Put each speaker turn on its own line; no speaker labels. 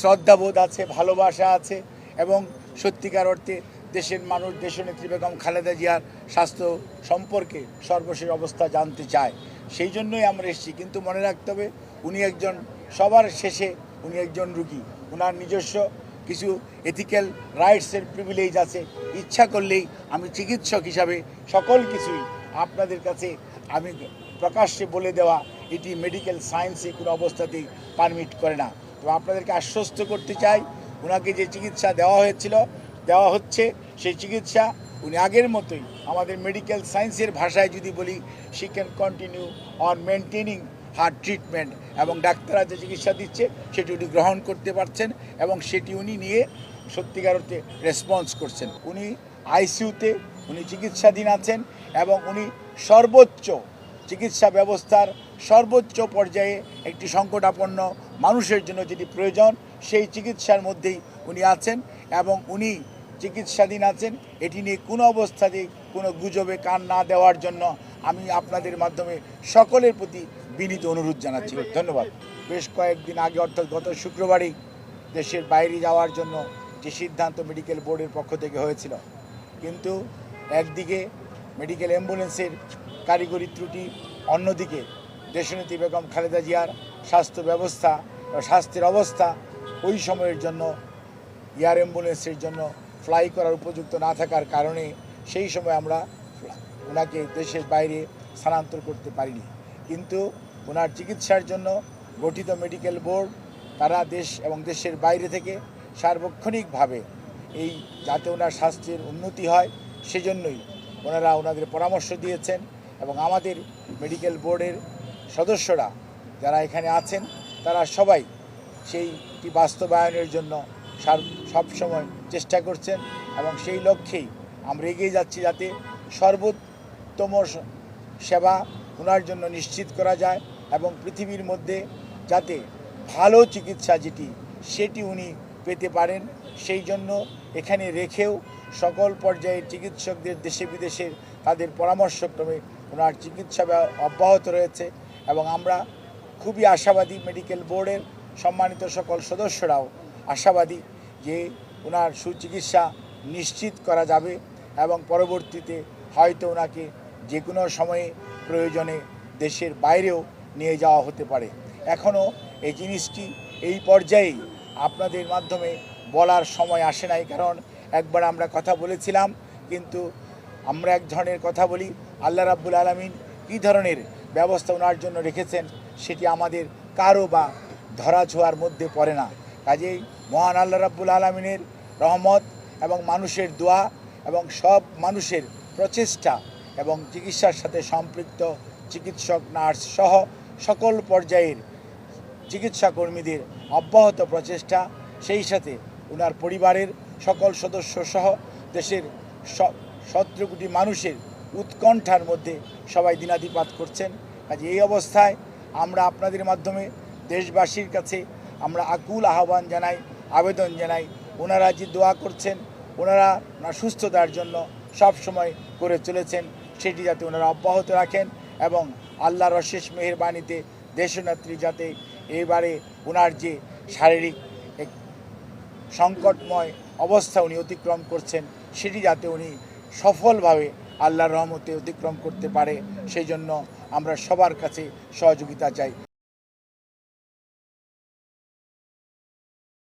শ্রদ্ধাবোধ আছে, ভালোবাসা আছে এবং সত্যিকার অর্থে দেশের মানুষ, দেশনেত্রী বেগম খালেদা জিয়ার স্বাস্থ্য সম্পর্কে সর্বশেষ অবস্থা জানতে চায়। সেই জন্যই আমরা এসেছি। কিন্তু মনে রাখতে হবে, উনি একজন সবার শেষে উনি একজন রুগী। ওনার নিজস্ব কিছু এথিক্যাল রাইটসের প্রিভিলেজ আছে। ইচ্ছা করলেই আমি চিকিৎসক হিসাবে সকল কিছুই আপনাদের কাছে আমি প্রকাশ্যে বলে দেওয়া, এটি মেডিকেল সায়েন্সে কোনো অবস্থাতেই পারমিট করে না। তো আপনাদেরকে আশ্বস্ত করতে চাই ওনাকে যে চিকিৎসা দেওয়া হয়েছিল, দেওয়া হচ্ছে, সেই চিকিৎসা উনি আগের মতোই আমাদের মেডিকেল সায়েন্সের ভাষায় যদি বলি she can continue on maintaining heart treatment এবং ডাক্তাররা যে চিকিৎসা দিচ্ছে, সেটি উনি গ্রহণ করতে পারছেন এবং সেটি উনি নিয়ে সত্যিকার অর্থে রেসপন্স করছেন। উনি আইসিইউতে উনি চিকিৎসাধীন আছেন এবং উনি সর্বোচ্চ চিকিৎসা ব্যবস্থার সর্বোচ্চ পর্যায়ে একটি সংকটাপন্ন মানুষের জন্য যেটি প্রয়োজন, সেই চিকিৎসার মধ্যেই উনি আছেন এবং উনি চিকিৎসাধীন আছেন। এটি নিয়ে কোনো অবস্থাতেই কোনো গুজবে কান না দেওয়ার জন্য আমি আপনাদের মাধ্যমে সকলের প্রতি বিনীত অনুরোধ জানাচ্ছি। ধন্যবাদ। বেশ কয়েকদিন আগে, অর্থাৎ গত শুক্রবারেই দেশের বাইরে যাওয়ার জন্য যে সিদ্ধান্ত মেডিকেল বোর্ডের পক্ষ থেকে হয়েছিল। কিন্তু একদিকে মেডিকেল অ্যাম্বুলেন্সের কারিগরি ত্রুটি, অন্যদিকে দেশনেত্রী বেগম খালেদা জিয়ার স্বাস্থ্য ব্যবস্থা বা স্বাস্থ্যের অবস্থা ওই সময়ের জন্য, এয়ার অ্যাম্বুলেন্সের জন্য ফ্লাই করার উপযুক্ত না থাকার কারণে সেই সময় আমরা ওনাকে দেশের বাইরে স্থানান্তর করতে পারিনি। কিন্তু ওনার চিকিৎসার জন্য গঠিত মেডিকেল বোর্ড তারা দেশ এবং দেশের বাইরে থেকে সার্বক্ষণিকভাবে এই যাতে ওনার স্বাস্থ্যের উন্নতি হয় সেজন্যই ওনারা ওনাদের পরামর্শ দিয়েছেন এবং আমাদের মেডিকেল বোর্ডের সদস্যরা যারা এখানে আছেন, তারা সবাই সেইটি বাস্তবায়নের জন্য সবসময় চেষ্টা করছেন এবং সেই লক্ষ্যেই আমরা এগিয়ে যাচ্ছি যাতে সর্বোত্তম সেবা ওনার জন্য নিশ্চিত করা যায় এবং পৃথিবীর মধ্যে যাতে ভালো চিকিৎসা যেটি, সেটি উনি পেতে পারেন, সেই জন্য এখানে রেখেও সকল পর্যায়ের চিকিৎসকদের দেশে বিদেশের তাদের পরামর্শক্রমে ওনার চিকিৎসা অব্যাহত রয়েছে এবং আমরা খুবই আশাবাদী মেডিকেল বোর্ডের সম্মানিত সকল সদস্যরাও আশাবাদী যে ওনার সুচিকিৎসা নিশ্চিত করা যাবে এবং পরবর্তীতে হয়তো ওনাকে যে কোনো সময়ে প্রয়োজনে দেশের বাইরেও নিয়ে যাওয়া হতে পারে। এখনও এই জিনিসটি এই পর্যায়েই আপনাদের মাধ্যমে বলার সময় আসে নাই, কারণ একবার আমরা কথা বলেছিলাম, কিন্তু আমরা এক ধরনের কথা বলি, আল্লাহ রাব্বুল আলমিন কী ধরনের ব্যবস্থা ওনার জন্য রেখেছেন, সেটি আমাদের কারও বা ধরাছোঁয়ার মধ্যে পড়ে না। কাজেই মহান আল্লাহ রাব্বুল আলমিনের রহমত এবং মানুষের দোয়া এবং সব মানুষের প্রচেষ্টা এবং চিকিৎসার সাথে সম্পৃক্ত চিকিৎসক, নার্স সহ সকল পর্যায়ের চিকিৎসা কর্মীদের অব্যাহত প্রচেষ্টা, সেই সাথে ওনার পরিবারের সকল সদস্য সহ দেশের সতেরো কোটি মানুষের উৎকণ্ঠার মধ্যে সবাই দিনাধিপাত করছেন। কাজে এই অবস্থায় আমরা আপনাদের মাধ্যমে দেশবাসীর কাছে আমরা আকুল আহ্বান জানাই, আবেদন জানাই। ওনারা যে দোয়া করছেন, ওনারা ওনার সুস্থতার জন্য সব সময় করে চলেছেন। সেটি যাতে ওনারা অব্যাহত রাখেন এবং আল্লাহর অশেষ মেহেরবানিতে দেশনেত্রী যাতে এবারে ওনার যে শারীরিক এক সংকটময় অবস্থা উনি অতিক্রম করছেন, সেটি যাতে উনি সফলভাবে আল্লাহর রহমতে অতিক্রম করতে পারে সেই জন্য আমরা সবার কাছে সহযোগিতা চাই।